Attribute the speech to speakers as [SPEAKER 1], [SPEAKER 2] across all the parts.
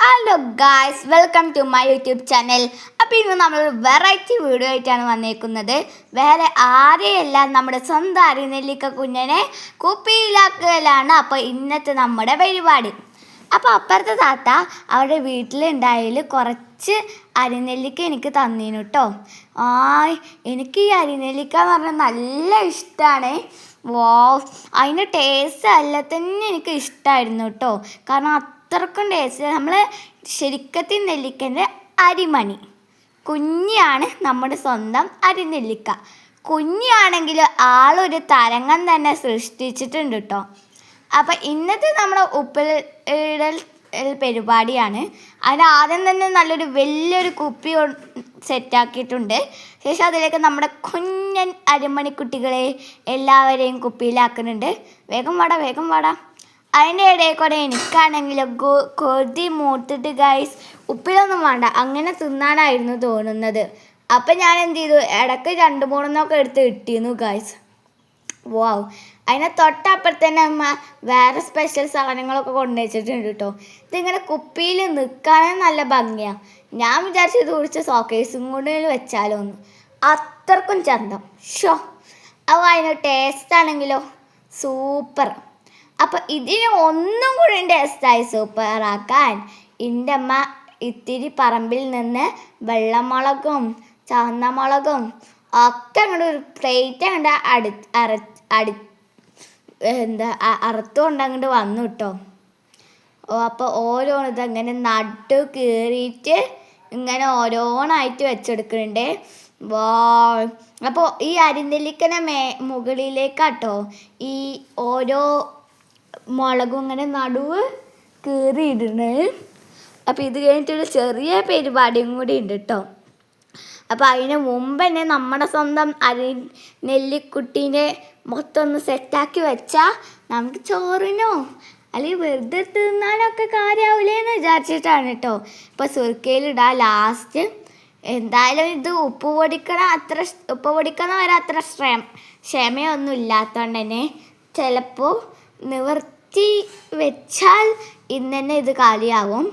[SPEAKER 1] Hello guys welcome to my YouTube channel അപ്പോൾ ഇന്ന് നമ്മൾ വെറൈറ്റി വീഡിയോ ആയിട്ടാണ് വന്നേക്കുന്നത്. വേറെ ആരെയല്ല നമ്മുടെ സ്വന്തം അരിനെല്ലിക്ക കുഞ്ഞനെ കുപ്പിയിലാക്കലാണ് അപ്പോൾ ഇന്നത്തെ നമ്മുടെ പരിപാടി. അപ്പോൾ അപ്പുറത്തെ താത്ത അവരുടെ വീട്ടിലുണ്ടായതിൽ കുറച്ച് അരിനെല്ലിക്ക എനിക്ക് തന്നീനു കേട്ടോ ആയ് എനിക്ക് ഈ അരിനെല്ലിക്ക എന്ന് പറഞ്ഞാൽ നല്ല ഇഷ്ടമാണ് വോ അതിന്റെ ടേസ്റ്റ് അല്ല തന്നെ എനിക്ക് ഇഷ്ടമായിരുന്നു കേട്ടോ കാരണം അത്രക്കും ടേസ്റ്റ് നമ്മൾ ശരിക്കത്തിൽ നെല്ലിക്കന്റെ അരിമണി. കുഞ്ഞിയാണ് നമ്മുടെ സ്വന്തം അരിനെല്ലിക്ക കുഞ്ഞിയാണെങ്കിൽ ആളൊരു തരംഗം തന്നെ സൃഷ്ടിച്ചിട്ടുണ്ട് കേട്ടോ അപ്പം ഇന്നത്തെ നമ്മുടെ ഉപ്പിടൽ പരിപാടിയാണ്. അതിനാദ്യം തന്നെ നല്ലൊരു വലിയൊരു കുപ്പി സെറ്റാക്കിയിട്ടുണ്ട് ശേഷം അതിലേക്ക് നമ്മുടെ കുഞ്ഞൻ അരിമണിക്കുട്ടികളെ എല്ലാവരെയും കുപ്പിയിലാക്കുന്നുണ്ട്. വേഗം വാടാ വേഗം വാടാ. അതിന്റെ ഇടയിൽ കൂടെ എനിക്കാണെങ്കിൽ കൊതി മൂത്തിട്ട് ഗൈസ് ഉപ്പിലൊന്നും വേണ്ട. അങ്ങനെ തിന്നാനായിരുന്നു തോന്നുന്നത്. അപ്പം ഞാൻ എന്ത് ചെയ്തു? ഇടയ്ക്ക് രണ്ട് മൂന്നെണ്ണമൊക്കെ എടുത്ത് ഇട്ടിരുന്നു ഗൈസ് വാവ് അതിനെ തൊട്ടപ്പുറത്ത് തന്നെ അമ്മ വേറെ സ്പെഷ്യൽ സാധനങ്ങളൊക്കെ കൊണ്ടുവച്ചിട്ടുണ്ട് കേട്ടോ ഇതിങ്ങനെ കുപ്പിയിൽ നിൽക്കാനും നല്ല ഭംഗിയാണ് ഞാൻ വിചാരിച്ചു ഇത് സോക്കേഴ്സും സോക്കേസും കൊണ്ട് വെച്ചാലോ ഒന്ന് അത്രക്കും ചന്തം. ഷോ അപ്പോൾ അതിന് ടേസ്റ്റ് ആണെങ്കിലോ? സൂപ്പർ അപ്പം ഇതിന് ഒന്നും കൂടി ടേസ്റ്റായി സൂപ്പറാക്കാൻ എന്റെ അമ്മ ഇത്തിരി പറമ്പിൽ നിന്ന് വെള്ളമുളകും ചുവന്ന മുളകും ഒക്കെ അങ്ങോട്ട് ഒരു പ്ലേറ്റ് അങ്ങോട്ട് അടി അര അടി എന്താ അറുത്തുകൊണ്ട് അങ്ങോട്ട് വന്നു കേട്ടോ ഓ അപ്പോൾ ഓരോന്ന് അങ്ങനെ നടു കീറിയിട്ട് ഇങ്ങനെ ഓരോന്നായിട്ട് വെച്ചെടുക്കുന്നുണ്ട് വാ അപ്പോൾ ഈ അരിനെല്ലിക്കനെ മേ മുകളിലേക്കാട്ടോ ഈ ഓരോ മുളകും ഇങ്ങനെ നടുവ് കീറിയിടുന്നത് അപ്പോൾ ഇത് കഴിഞ്ഞിട്ടൊരു ചെറിയ പരിപാടിയും കൂടി ഉണ്ട് കേട്ടോ അപ്പോൾ അതിന് മുമ്പ് തന്നെ നമ്മുടെ സ്വന്തം അരി നെല്ലിക്കുട്ടീനെ മൊത്തം ഒന്ന് സെറ്റാക്കി വെച്ചാൽ നമുക്ക് ചോറിനോ അല്ലെങ്കിൽ വെറുതെ തിന്നാനൊക്കെ കാര്യമാവില്ലേന്ന് വിചാരിച്ചിട്ടാണ് കേട്ടോ ഇപ്പോൾ സുർക്കയിലിടാം ലാസ്റ്റ് എന്തായാലും ഇത് ഉപ്പ് പൊടിക്കണ അത്ര ഉപ്പ് പൊടിക്കണ വരെ അത്ര ക്ഷമ ക്ഷമയൊന്നും ഇല്ലാത്തതുകൊണ്ട് തന്നെ ചിലപ്പോൾ നിവർത്തി വെച്ചാൽ ഇന്ന് തന്നെ ഇത് കാലിയാവും.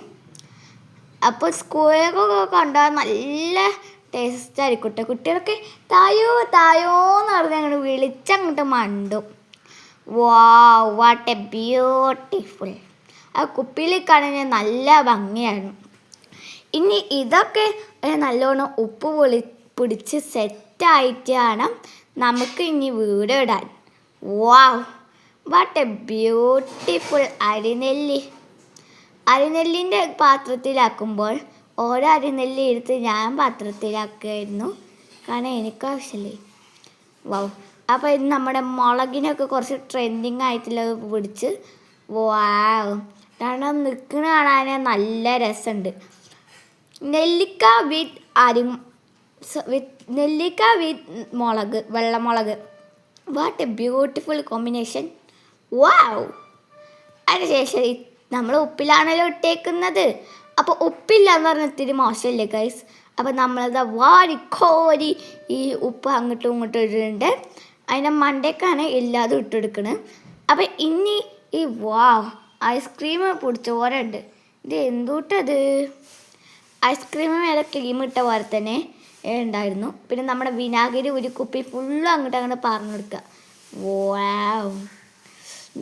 [SPEAKER 1] അപ്പോൾ സ്കൂളിലൊക്കെ കൊണ്ടുപോകാൻ നല്ല ടേസ്റ്റ് ആയിരിക്കും കേട്ടോ കുട്ടികളൊക്കെ തായോ തായോ എന്ന് പറഞ്ഞ് അങ്ങോട്ട് വിളിച്ചങ്ങോട്ട് മണ്ടും. വാ വാട്ട് എ ബ്യൂട്ടിഫുൾ ആ കുപ്പിയിൽ കാണാൻ നല്ല ഭംഗിയായിരുന്നു ഇനി ഇതൊക്കെ നല്ലോണം ഉപ്പ് പൊളി പിടിച്ച് സെറ്റായിട്ടാണ് നമുക്ക് ഇനി വീട് ഇടാൻ. വാവ് വാട്ട് എ ബ്യൂട്ടിഫുൾ അരിനെല്ലി. അരിനെല്ലിന്റെ പാത്രത്തിലാക്കുമ്പോൾ ഓരോ അരിനെല്ലി എടുത്ത് ഞാൻ പാത്രത്തിലാക്കുമായിരുന്നു കാരണം എനിക്ക് ആവശ്യമില്ലേ വൗ. അപ്പോൾ ഇത് നമ്മുടെ മുളകിനൊക്കെ കുറച്ച് ട്രെൻഡിങ് ആയിട്ടുള്ളത് പിടിച്ച്. വാവ് കാരണം നിൽക്കണ കാണാൻ നല്ല രസമുണ്ട്. നെല്ലിക്ക വിത്ത് അരി വിത്ത് നെല്ലിക്ക വിത്ത് മുളക് വെള്ളമുളക്. What a beautiful combination wow അതിനുശേഷം നമ്മൾ ഉപ്പിലാണല്ലോ ഇട്ടേക്കുന്നത്. അപ്പോൾ ഉപ്പില്ല എന്ന് പറഞ്ഞാൽ ഇത്തിരി മോശമല്ലേ ഗൈസ് അപ്പോൾ നമ്മളത് വാരി കോരി ഈ ഉപ്പ് അങ്ങോട്ടും ഇങ്ങോട്ടും ഇട്ടിട്ടുണ്ട്. അതിന്റെ മണ്ടേക്കാണ് എല്ലാതും ഇട്ടെടുക്കണത് അപ്പോൾ ഇനി ഈ വാ ഐസ്ക്രീം പൊടിച്ച ഉണ്ട്. ഇത് എന്തൂട്ടത്? ഐസ്ക്രീം മേലെ ക്രീം ഇട്ട പോലെ തന്നെ ഉണ്ടായിരുന്നു. പിന്നെ നമ്മുടെ വിനാഗിരി ഒരു കുപ്പി ഫുള്ളും അങ്ങോട്ട് അങ്ങോട്ട് പറഞ്ഞു കൊടുക്കുക വാവ്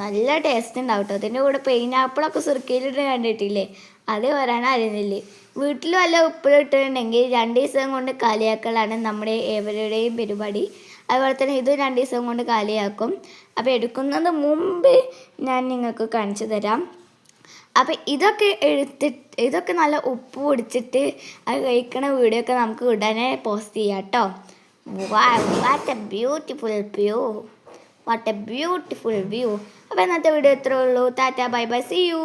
[SPEAKER 1] നല്ല ടേസ്റ്റ് ഉണ്ടാവും കേട്ടോ അതിന്റെ കൂടെ പൈനാപ്പിളൊക്കെ സുറുക്കയിലിട്ട് കണ്ടിട്ടില്ലേ? അത് വരാനും അറിയുന്നില്ല? വീട്ടിൽ വല്ല ഉപ്പിലിട്ടിട്ടുണ്ടെങ്കിൽ രണ്ട് ദിവസം കൊണ്ട് കാലിയാക്കലാണ് നമ്മുടെ ഏവരുടെയും പരിപാടി. അതുപോലെ തന്നെ ഇത് രണ്ട് ദിവസം കൊണ്ട് കാലിയാക്കും. അപ്പോൾ എടുക്കുന്നത് മുമ്പ് ഞാൻ നിങ്ങൾക്ക് കാണിച്ചു തരാം. അപ്പം ഇതൊക്കെ എടുത്തിട്ട് ഇതൊക്കെ നല്ല ഉപ്പ് പൊടിച്ചിട്ട് അത് കഴിക്കണ വീഡിയോ ഒക്കെ നമുക്ക് ഉടനെ പോസ്റ്റ് ചെയ്യാം കേട്ടോ what a beautiful view what a beautiful view അപ്പോൾ ഇന്നത്തെ വീഡിയോ ഇത്രേ ഉള്ളൂ. Tata bye bye see you